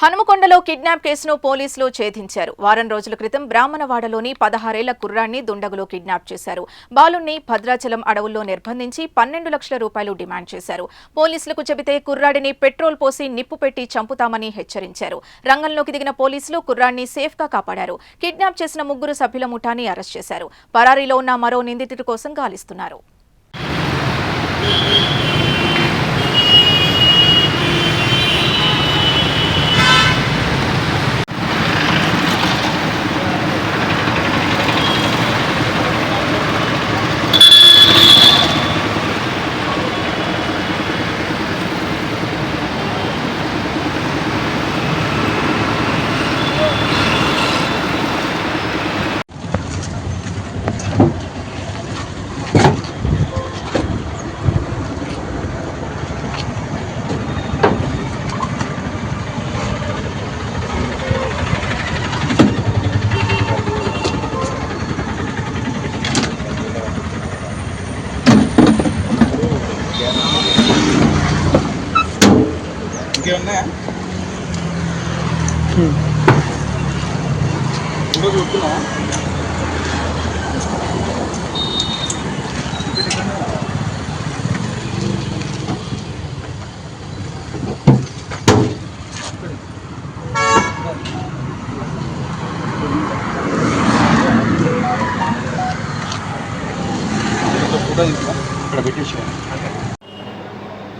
హనుమకొండలో kidnap కేసును పోలీసులు ఛేదించారు. వారం రోజుల క్రితం బ్రాహ్మణవాడలోని పదహారేళ్ళ కుర్రాన్ని దుండగులు కిడ్నాప్ చేశారు. బాలుణ్ణి భద్రాచలం అడవుల్లో నిర్బంధించి పన్నెండు లక్షల రూపాయలు డిమాండ్ చేశారు. పోలీసులకు చెబితే కుర్రాడిని పెట్రోల్ పోసి నిప్పు పెట్టి చంపుతామని హెచ్చరించారు. రంగంలోకి దిగిన పోలీసులు కుర్రాన్ని సేఫ్గా కాపాడారు. కిడ్నాప్ చేసిన ముగ్గురు సభ్యుల ముఠాని అరెస్ట్ చేశారు. పరారీలో ఉన్న మరో నిందితుడి కోసం గాలిస్తున్నారు. 게 없네. 응. 이러고 있구나.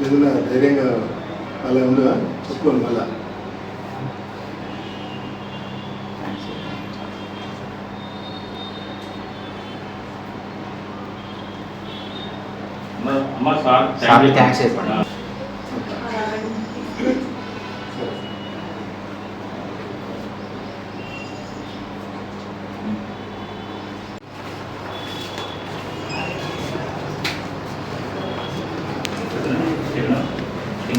그러니까 내가 అలా ఉందా చెప్పుకోండి మళ్ళా అమ్మ సార్ సార్ థ్యాంక్స్ చెప్పండి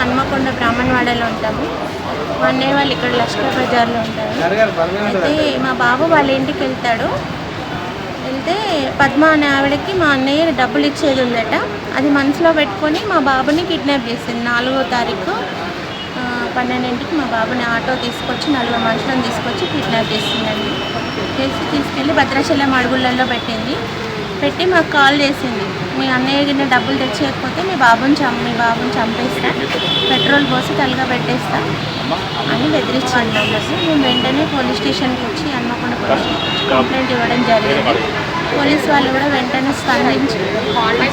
హన్మకొండ బ్రాహ్మణవాడలో ఉంటాము. మా అన్నయ్య వాళ్ళు ఇక్కడ లష్కర్ బజార్లో ఉంటారు. అయితే మా బాబు వాళ్ళ ఇంటికి వెళ్తాడు. వెళ్తే పద్మ అనే ఆవిడకి మా అన్నయ్య డబ్బులు ఇచ్చేది ఉందట. అది మనసులో పెట్టుకొని మా బాబుని కిడ్నాప్ చేసింది. నాలుగో తారీఖు పన్నెండింటికి మా బాబుని ఆటో తీసుకొచ్చి నలుగురు మనుషులను తీసుకొచ్చి కిడ్నాప్ చేసిందండి. చేసి తీసుకెళ్ళి భద్రాచలం అడుగులలో పెట్టింది. పెట్టి మాకు కాల్ చేసింది. మీ అన్నయ్య కింద డబ్బులు తెచ్చేయకపోతే మీ బాబుని చం మీ బాబుని చంపేస్తా. పెట్రోల్ పోసి తలగా పెట్టేస్తా అని బెదిరించింది మేము వెంటనే పోలీస్ స్టేషన్కి వచ్చి హన్మకొండ పోలీస్ కంప్లైంట్ ఇవ్వడం జరిగింది. పోలీస్ వాళ్ళు కూడా వెంటనే స్పందించి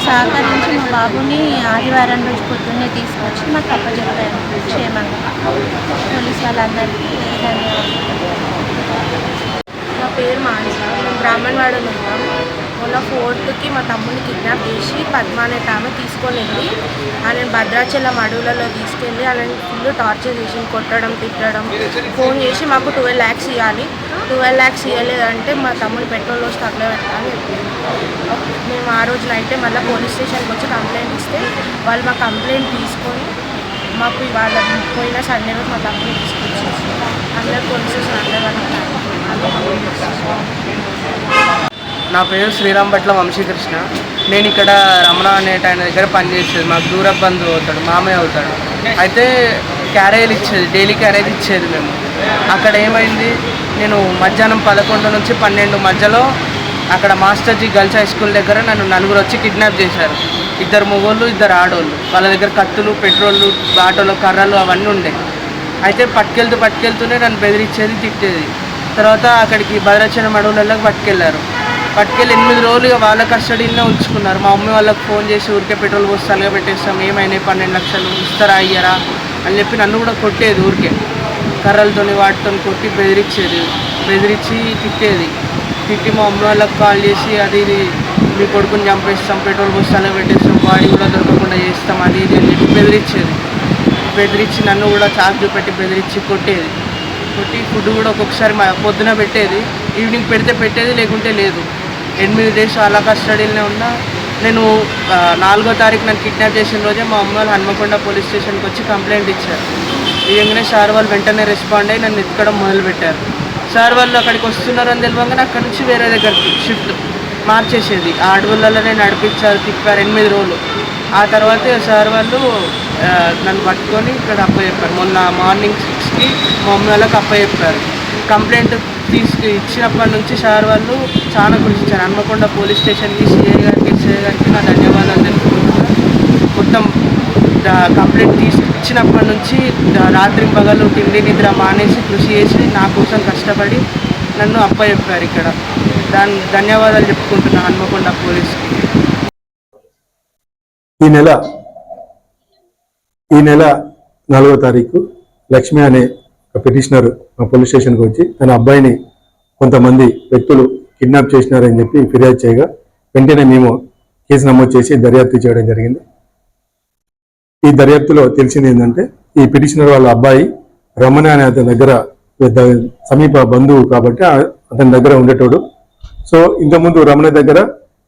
సహకరించి మా బాబుని ఆదివారం రోజు పొద్దున్నే తీసుకొచ్చి మాకు అప్పచెప్పారు క్షేమంగా. పోలీస్ వాళ్ళందరికీ ధన్యవాదాలు. నా పేరు మానస. మేము బ్రాహ్మణవాడలో ఉంటాం మొన్న ఫోర్త్కి మా తమ్ముని కిడ్నాప్ చేసి పద్మ అనే ఆమె తీసుకొని వెళ్ళి ఆయన భద్రాచలం అడవులలో తీసుకెళ్ళి ఆయన ఫుల్ టార్చర్ చేసి కొట్టడం తిట్టడం. ఫోన్ చేసి మాకు ట్వెల్వ్ ల్యాక్స్ ఇవ్వాలి. ట్వెల్వ్ ల్యాక్స్ ఇవ్వలేదంటే మా తమ్ముని పెట్రోల్ వస్తే అట్లా పెట్టాలని చెప్పింది. మేము ఆ రోజున అయితే మళ్ళీ పోలీస్ స్టేషన్కి వచ్చి కంప్లైంట్ ఇస్తే వాళ్ళు మా కంప్లైంట్ తీసుకొని మాకు ఇవాళ పోయిన సండే రోజు మా తమ్ముని తీసుకొచ్చేసి అందరు పోలీస్ స్టేషన్ అందరూ నా పేరు శ్రీరామ్ భట్ల వంశీకృష్ణ. నేను ఇక్కడ రమణ అనేట ఆయన దగ్గర పనిచేసేది. మాకు దూర బంధువు అవుతాడు మామయ్య అవుతాడు. అయితే క్యారేజీలు ఇచ్చేది డైలీ క్యారేజ్ ఇచ్చేది మేము. అక్కడ ఏమైంది? నేను మధ్యాహ్నం పదకొండు నుంచి పన్నెండు మధ్యలో అక్కడ మాస్టర్జీ గర్ల్స్ హై స్కూల్ దగ్గర నన్ను నలుగురు వచ్చి కిడ్నాప్ చేశారు. ఇద్దరు మొగోళ్ళు ఇద్దరు ఆడోళ్ళు. వాళ్ళ దగ్గర కత్తులు పెట్రోళ్ళు ఆటోలు కర్రలు అవన్నీ ఉండే. అయితే పట్టుకెళ్తూ పట్టుకెళ్తూనే నన్ను బెదిరించేది తిట్టేది. తర్వాత అక్కడికి భద్రాచలం అడవులలోకి పట్టుకెళ్ళారు పట్టుకెళ్ళి ఎనిమిది రోజులు ఇక వాళ్ళ కస్టడీలోనే ఉంచుకున్నారు. మా మమ్మీ వాళ్ళకి ఫోన్ చేసి ఊరికే పెట్రోల్ పోస్తానుగా పెట్టేస్తాం. ఏమైనాయి? పన్నెండు లక్షలు ఇస్తారా అయ్యారా అని చెప్పి నన్ను కూడా కొట్టేది ఊరికే. కర్రలతోని వాటితో కొట్టి బెదిరించేది బెదిరించి తిట్టేది. తిట్టి మా మమ్మీ వాళ్ళకి కాల్ చేసి అది ఇది మీ కొడుకుని చంపేస్తాం పెట్రోల్ పోస్తానుగా పెట్టేస్తాం బాడీ కూడా దొరకకుండా చేస్తాం అది ఇది అని చెప్పి బెదిరించేది బెదిరించి నన్ను కూడా చాకు పెట్టి బెదిరించి కొట్టేది. కొట్టి ఫుడ్ కూడా ఒక్కొక్కసారి మా పొద్దున పెట్టేది. ఈవినింగ్ పెడితే పెట్టేది లేకుంటే లేదు. ఎనిమిది డేస్ అలా కస్టడీలోనే ఉన్నా. నేను నాలుగో తారీఖు నన్ను కిడ్నాప్ చేసిన రోజే మా అమ్మ వాళ్ళు హన్మకొండ పోలీస్ స్టేషన్కి వచ్చి కంప్లైంట్ ఇచ్చారు. ఇవ్వగానే సార్ వాళ్ళు వెంటనే రెస్పాండ్ అయ్యి నన్ను ఎత్తుకోవడం మొదలుపెట్టారు. సార్ వాళ్ళు అక్కడికి వస్తున్నారని తెలియగానే అక్కడి నుంచి వేరే దగ్గరికి షిఫ్ట్ మార్చేసేది. ఆ అడవులలోనే నడిపించారు తిప్పారు ఎనిమిది రోజులు. ఆ తర్వాత సార్ వాళ్ళు నన్ను పట్టుకొని ఇక్కడ అప్పచెప్పారు. మొన్న మార్నింగ్ సిక్స్కి మా మమ్మీ వాళ్ళకి అప్పచెప్పారు. కంప్లైంట్ తీసుకు ఇచ్చినప్పటి నుంచి సార్ వాళ్ళు చాలా కృషి ఇచ్చారు హన్మకొండ పోలీస్ స్టేషన్కి సిఐ గారికి ఎస్ఐ గారికి నా ధన్యవాదాలు తెలుపుకుంటున్నాను మొత్తం కంప్లైంట్ తీసి ఇచ్చినప్పటి నుంచి రాత్రి పగలు తిండి నిద్ర మానేసి కృషి చేసి నా కోసం కష్టపడి నన్ను అప్పచెప్పారు ఇక్కడ. దాని ధన్యవాదాలు చెప్పుకుంటున్నా హన్మకొండ పోలీస్కి. ఈ నెల ఈ నెల నాలుగో తారీఖు లక్ష్మి అనే ఒక పోలీస్ స్టేషన్కి వచ్చి తన అబ్బాయిని కొంతమంది వ్యక్తులు కిడ్నాప్ చేసినారని చెప్పి ఫిర్యాదు చేయగా వెంటనే మేము కేసు నమోదు చేసి దర్యాప్తు చేయడం జరిగింది. ఈ దర్యాప్తులో తెలిసింది ఏంటంటే ఈ పిటిషనర్ వాళ్ళ అబ్బాయి రమణ అనే అతని దగ్గర పెద్ద సమీప బంధువు కాబట్టి అతని దగ్గర ఉండేటోడు. సో ఇంతకుముందు రమణ దగ్గర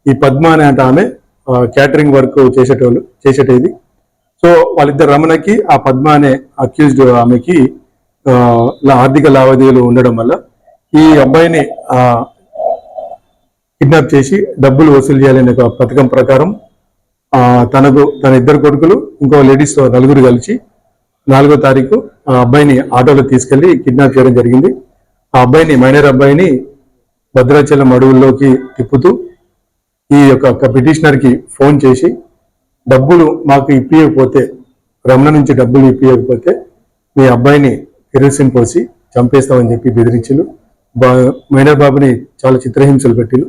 ఈ పద్మ అనే అంటే ఆమె క్యాటరింగ్ వర్క్ చేసేటోళ్ళు చేసేటేది. సో వాళ్ళిద్దరు రమణకి ఆ పద్మ అనే అక్యూజ్డ్ ఆమెకి ఆర్థిక లావాదేవీలు ఉండడం వల్ల ఈ అబ్బాయిని కిడ్నాప్ చేసి డబ్బులు వసూలు చేయాలనే ఒక పథకం ప్రకారం తనకు తన ఇద్దరు కొడుకులు ఇంకో లేడీస్ నలుగురు కలిసి నాలుగో తారీఖు ఆ అబ్బాయిని ఆటోలో తీసుకెళ్ళి కిడ్నాప్ చేయడం జరిగింది. ఆ అబ్బాయిని మైనర్ అబ్బాయిని భద్రాచలం అడవుల్లోకి తిప్పుతూ ఈ యొక్క పిటిషనర్కి ఫోన్ చేసి డబ్బులు మాకు ఇప్పియకపోతే రమణ నుంచి డబ్బులు ఇప్పియకపోతే మీ అబ్బాయిని కిరోసిన్ పోసి చంపేస్తామని చెప్పి బెదిరించులు బా మైనర్ బాబుని చాలా చిత్రహింసలు పెట్టిలు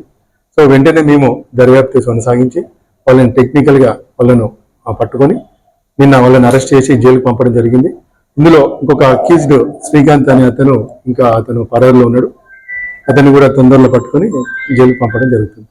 సో వెంటనే మేము దర్యాప్తు కొనసాగించి వాళ్ళని టెక్నికల్గా వాళ్ళను ఆ, పట్టుకొని నిన్న వాళ్ళని అరెస్ట్ చేసి జైలుకు పంపడం జరిగింది. ఇందులో ఇంకొక అక్యూజ్డ్ శ్రీకాంత్ అనే అతను ఇంకా అతను పరారులో ఉన్నాడు. అతన్ని కూడా తొందరలో పట్టుకొని జైలుకు పంపడం జరుగుతుంది.